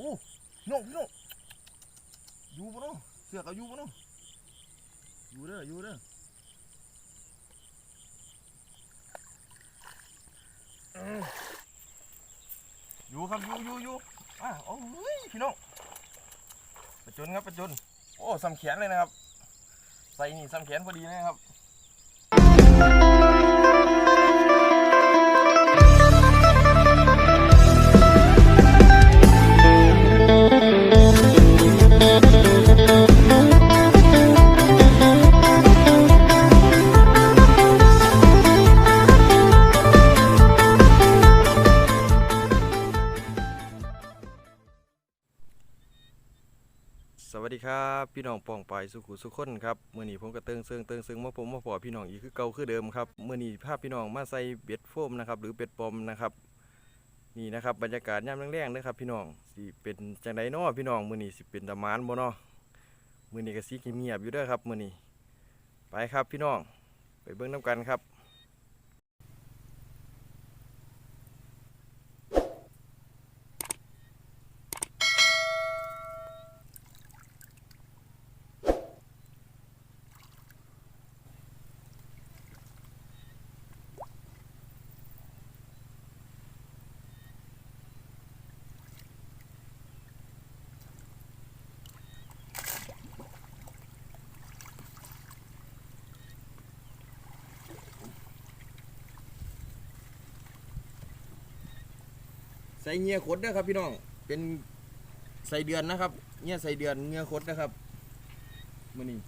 อ้พี่น้องพี่น้องอยู่ปะเนาะเสือกเอาอยู่ปะเนาะอยู่เด้ออยู่เด้ออยู่ครับอยู่อยู่อยู่อะโอ้ยพี่น้องประจนครับประจนโอ้ซ้ำแขนเลยนะครับ ใส่นี่ซ้ำแขนพอดีเลยนะครับ พี่น้องปองไปายสุขุสุขคนครับเมื่อนี้ผมก็เติงเซิงเติงเซึงมาผมมาพอพี่น้องอีกคือเก่าคือเดิมครับเมื่อนี้พาพพี่น้องมาใส่เบ็ดโฟมนะครับหรือเบ็ดปอมนะครับนี่นะครับบรรยากาศยามแรงๆนะครับ พี่น้องสิเป็นจังไดเนาะพี่น้องเมื่อนี้สิเป็นตะมานบ่เนาะมื่อนี้ก็สิเงียบอยู่เด้อครับเมื่อนี้ไปครับพี่น้องไปเบิ่งน้ำกันครับ ส่เงียขดนะครับ พี่น้อง เป็นใส่เดือนนะครับเงียใส่เดือนเงียขดนะครับมือนี้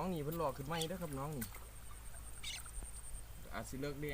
น้องนี่เพิ่นหลอกขึ้นมาอีกเด้อครับน้องนี่อาจสิเลิกเดี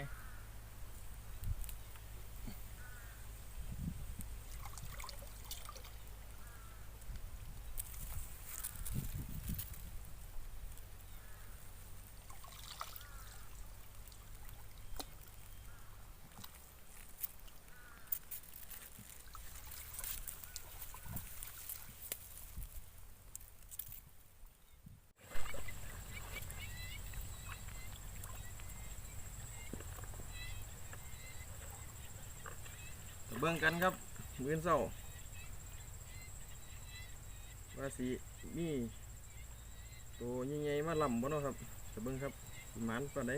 บิ่งกันครับมื้อเช้าว่าสิมีตัวใหญ่ๆมาลำบ่เนาะครับจะเบิ่งครับหมานปานใด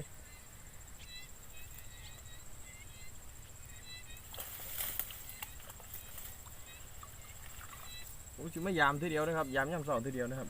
ผมสิมายามทีเดียวนะครับ ยามยามเช้าทีเดียวนะครับ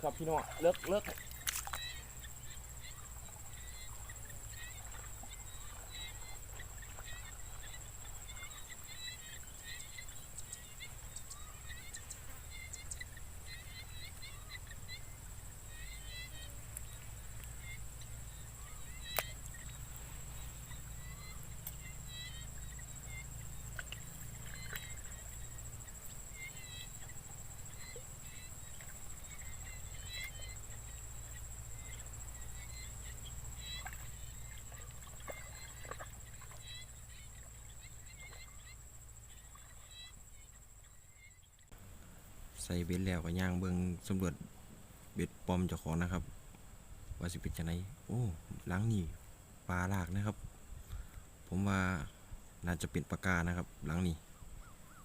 ครับพี่น้องเลิกเลิก ใส่เบ็ดแล้วก็ย่างเบิงสำรวจเบ็ดปลอมเจ้าของนะครับ ว่าสิเป็นจังไดโอ้หลังนี่ปลาลากนะครับ ผมว่าน่าจะเป็นปลากานะครับ หลังนี้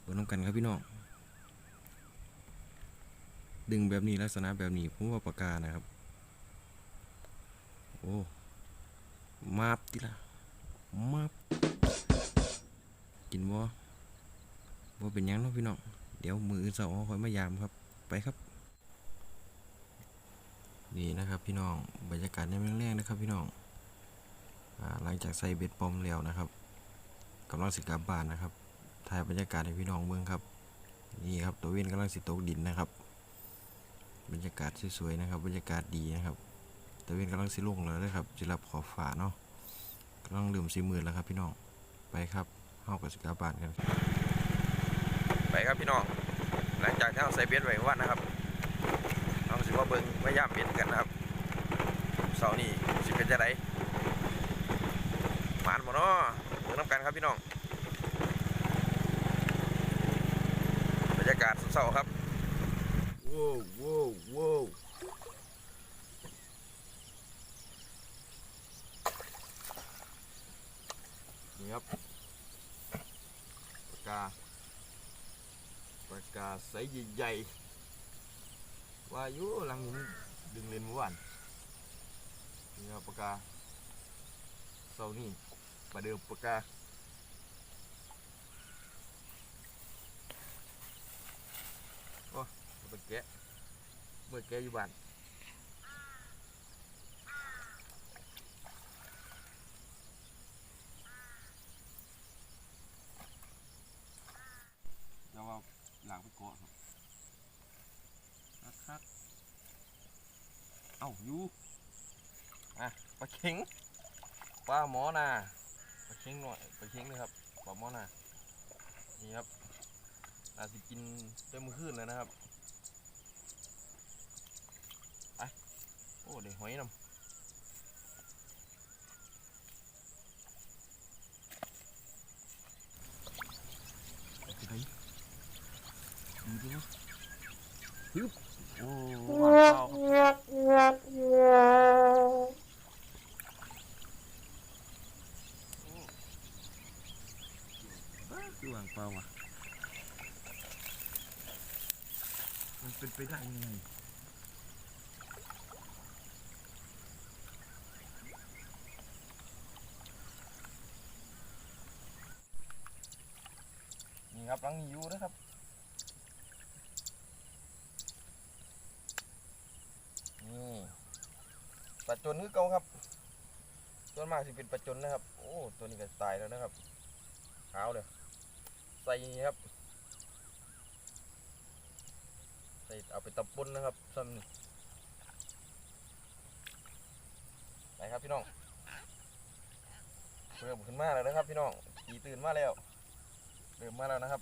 เบิ่งน้ำกันครับพี่น้องดึงแบบนี้ลักษณะแบบนี้ผมว่าปากานะครับ โอ้มาบติละมาบกินบ่บ่เป็นยังเนาะพี่น้อง เดี๋ยวมือสาร์ค่อยมายามครับไปครับ นี่นะครับพี่น้องบรรยากาศในเมืองแรกนะครับพี่น้องหลังจากใส่เบ็ดปอมแล้วนะครับกำลังสิกลับบ้านนะครับถ่ายบรรยากาศให้พี่น้องเมืองครับ นี่ครับตัวเวนกำลังสิตกดินนะครับ บรรยากาศสวยๆนะครับ บรรยากาศดีนะครับตัวเวนกำลังสิลงแล้วนะครับจะรับขอบฟ้าเนาะกำลังลืมสีมือแล้วครับพี่น้องไปครับเฮากับสิกลับบ้านกัน ไปครับพี่น้อง หลังจากที่เราใส่เบ็ดไว้วันนะครับเอาสิว่าเบิ้งไม่ย่ามเบ็ดกันนะครับเสาร์นี้สิเป็นจะไรหมานบ่เนาะเบิ้งน้ำกันครับพี่น้อง บรรยากาศเสาร์ครับว้าวว้าวว้าวนี่ครับปากกาป ใสใหญ่ๆว่าอยู่หลังนี้ดึงเลนเมื่อวานนี่ครับปากกาเสานี่ประเดิมปากกาโอ้เอาไปแกะเมื่อแกะอยู่บ้านจะว่าหลังไปเกาะครับ คักคักเอ้าอยู่อะปลาเข็งปลาหมอนาปลาเข็งหน่อยปลาเข็งเลยครับปลาหมอนานี่ครับอาจจะกินเต็มมือขึ้นเลยนะครับไปโอ้เดี๋ยวหอยน้ำ เป็นไปได้ยังไงนี่ครับรังยูนะครับนี่ปลาจนคือเก่าครับส่วนมากสิเป็นปลาจนนะครับ โอ้ตัวนี้ก็ตายแล้วนะครับขาวเลยใส่ครับ ใส่เอาไปตำปุ้นนะครับซ้ำนี่ไปครับพี่น้องเริ่มขึ้นมาแล้วนะครับ พี่น้องตีตื่นมาแล้วเริ่มมาแล้วนะครับ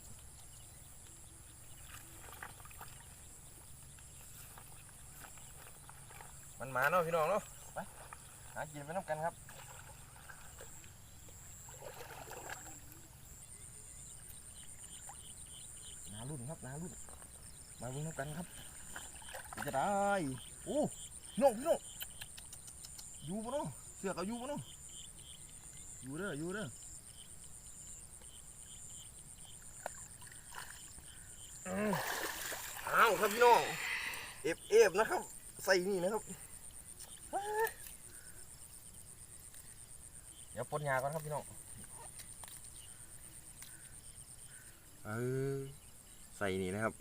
มันหมาเนาะพี่น้องเนาะไปหากินไปน้ำกันครับนารุ่นครับนารุ่น มาเบิ่งน้ำกันครับจะได้โอ้พี่น้องพี่น้องอยู่ปะเนาะเสือกเอาอยู่ปะเนาะอยู่เด้ออยู่เด้ออ้าวครับพี่น้องเอฟเอฟนะครับ ใส่นี่นะครับ เดี๋ยวปลดยาก่อนครับพี่น้องเออใส่นี่นะครับ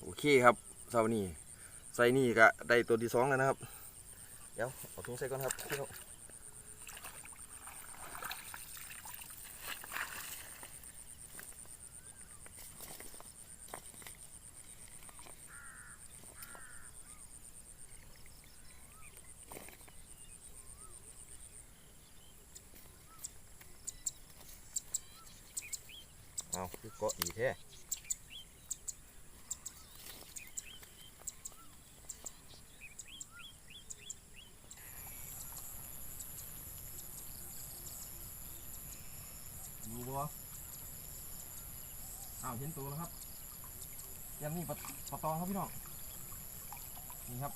โอ เคครับเสาร์นี้ใส่นี่ก็ได้ตัวที่สองแล้วนะครับ เดี๋ยวเอาถุงใส่ก่อนครับพี่น้องเอาคือเกาะอีแท้อยู่บ่อ้าวเห็นตัวแล้วครับยัง นี่ปลาปลาตองครับพี่น้อง นี่ครับ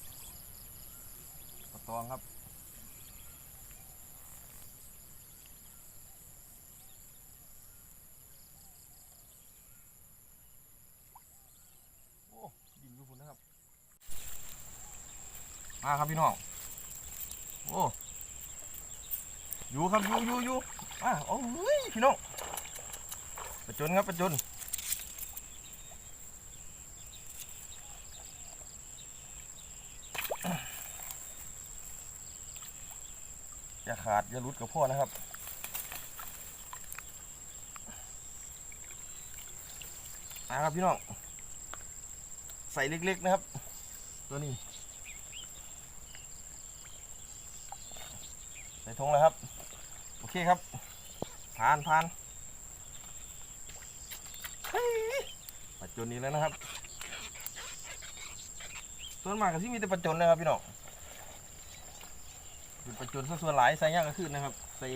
ปลาตองครับโอ้ดินอยู่พุ่นนะครับมาครับพี่น้องโอ้โอ้ อยู่ครับอยู่อยู่อยู่อะโอ้ยพี่น้องประจนครับประจน อย่าขาดอย่าลุดกับพ่อนะครับนะครับพี่น้อง ใส่เล็กๆนะครับ ตัวนี้ ใส่ทงแล้วครับ โอเคครับ ผ่านผ่านปัจจุบันนี้แล้วนะครับ ส่วนมากก็ที่มีแต่ประจุนนะครับพี่น้องเป็นประจุบันส่วนหลายใส่ย่างก็ขึ้นนะครับใส่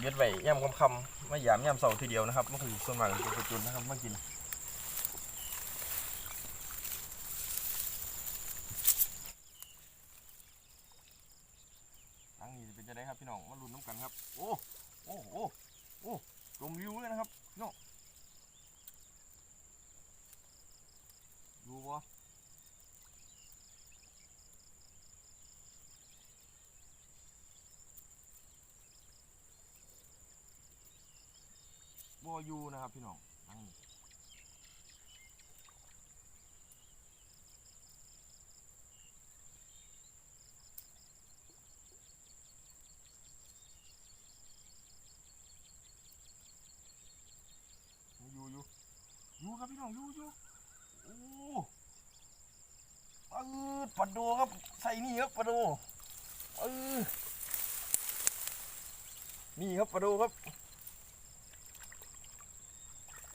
เย็ดไว้ย่ำคำๆไม่หยามย่ำเสาทีเดียวนะครับมันคือส่วนมากเป็นประจุนนะครับมากิน ทางนี้เป็นจะได้ครับพี่น้องมาลุ้นน้ำกันครับ โอ้โอ้โอ้โอ้ชมวิวเลยนะครับพี่น้องดูบ่บ่ อยู่นะครับพี่น้องนี้อยู่อยู่อยู่ครับพี่น้องอยู่อยู่โอ้เออปลาโดครับใส่นี่ครับปลาโดเออนี่ครับปลาโดครับ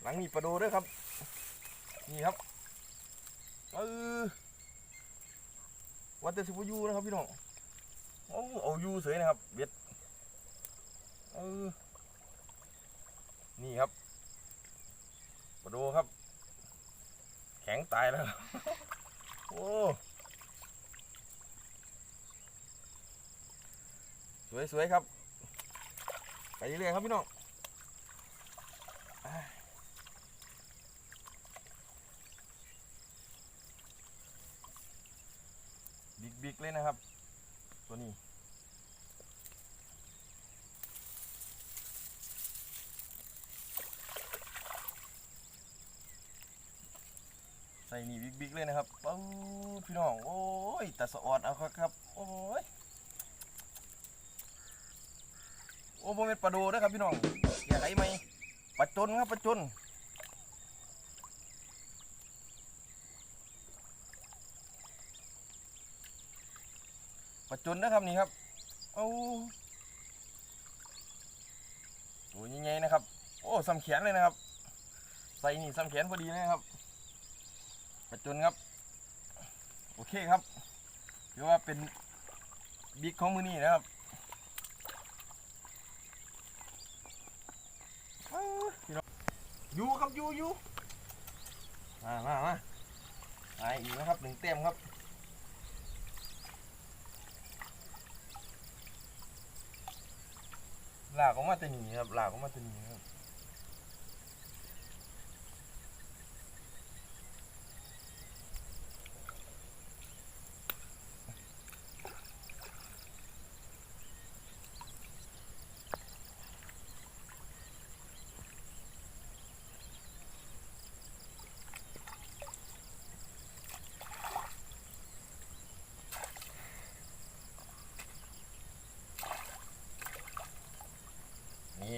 หลังนี้ปลาโดด้วยครับ นี่ครับเออวัดแต่สิบยูนะครับพี่น้องโอ้เอาอยูเสยนะครับเบ็ดเออนี่ครับปลาโดครับ แข็งตายแล้วโอ้สวยๆครับ ไปเรื่อยๆครับพี่น้อง บิ๊กเลยนะครับ ตัวนี้ ใส่นี่บิ๊กๆเลยนะครับป๊าพี่น้อง โอ้ยแต่สะออดเอาครับครับโอ้ยโอ้โมเมนปลาโดนะครับพี่น้อง อย่าไหลไหมปลาจนครับปลาจน ปลาจนนะครับนี่ครับเอาโอ้ยยังไงนะครับ โอ้ซ้ำแขนเลยนะครับ ใส่นี่ซ้ำแขนพอดีเลยนะครับปลาจนครับ โอเคครับถือว่าเป็นบิ๊กของมือนี่นะครับอยู่ครับอยู่อยู่มามามาไปอีกนะครับหนึ่งเต็มครับ หลากออกมาแต่หนีครับหลากออกมาแต่หนีครับ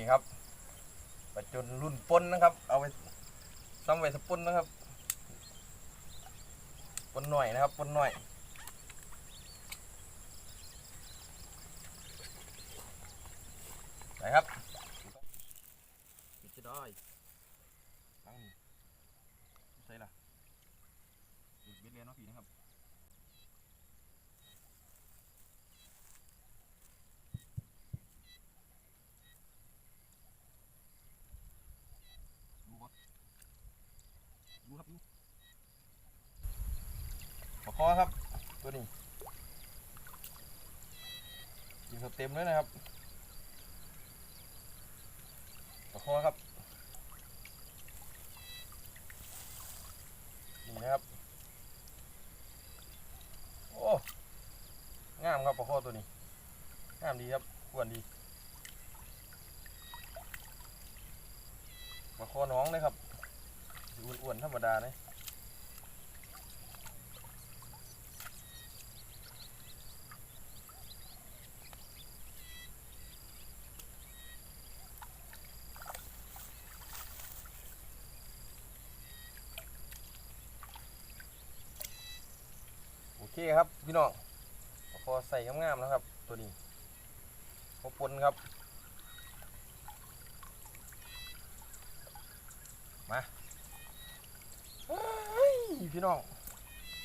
นี่ครับปัจจุนรุ่นปนนะครับ เอาไปซ้ำไว้สปุนนะครับปนหน่อยนะครับปนหน่อยไปครับปิดจะได้ตั้งนี่ใส่ละดูดเบ็ดเรียนเนาะพี่นะครับ ดูบ่ดูครับดูปลาค อครับ ตัวนี้กินสเต็มเลยนะครับปลาคอครับนี่นะครับโอ้งามครับปลาข้อตัวนี้งามดีครับอ้วนดีปลาข้อน้องเลยครับอ้วนๆธรรมดาเลย คครับพี่น้องปลาข้อใส่งามๆนะครับ ตัวนี้ข้าวปนครับมาพี่น้อง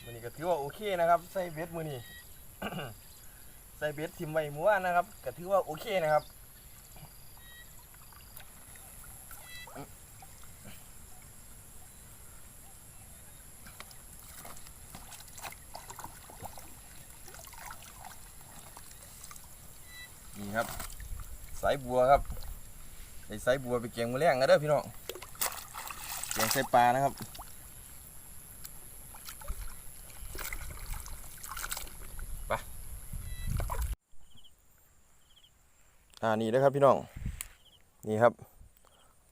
มือนี้ก็ถือว่าโอเคนะครับใส่เบ็ดมือนี้ใส่เบ็ดทิมไว้มู่บ้านนะครับก็ถือว่าโอเคนะครับ นี่ครับ สายบัวครับไอ้สายบัวไปเกียงมือแรงนะเด้อพี่น้องเกียงใส่ปลานะครับไปอ่านี่นะครับพี่น้องนี่ครับ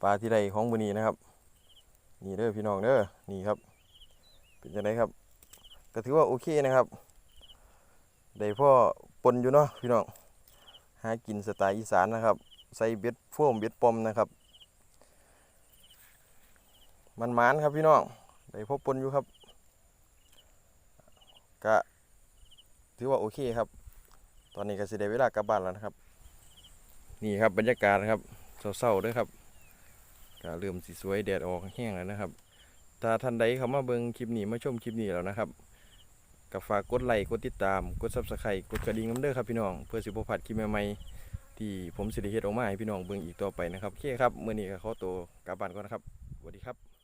ปลาที่ใดของมือนี้นะครับ นี่เด้อพี่น้องเด้อนี่ครับ เป็นยังไงครับ ก็ถือว่าโอเคนะครับได้พ่อปนอยู่เนาะพี่น้องากินสไตล์อีสานนะครับ ใส่เบ็ดโฟมเบ็ดปอมนะครับ มันหมานครับพี่น้องได้พบปนอยู่ครับก็ถือว่าโอเคครับ ตอนนี้ก็สิได้เวลากลับบ้านแล้วนะครับ นี่ครับบรรยากาศนะครับเศร้าๆด้วยครับก็เริ่มสีสวยแดดออกแห้งแล้วนะครับ ถ้าท่านใดเข้ามาเบิ่งคลิปนี้มาชมคลิปนี้แล้วนะครับ ก็ฝากกดไลค์กดติดตามกดซับสไครต์กดกระดิ่งน้ำเด้อครับพี่น้องเพื่อสิบพัดคลิปใหม่ๆที่ผมสิริเฮ็ดออกมาให้พี่น้องเบิ่งอีกต่อไปนะครับโอเคครับมื้อนี้ก็ขอตัวกลับบ้านก่อนนะครับ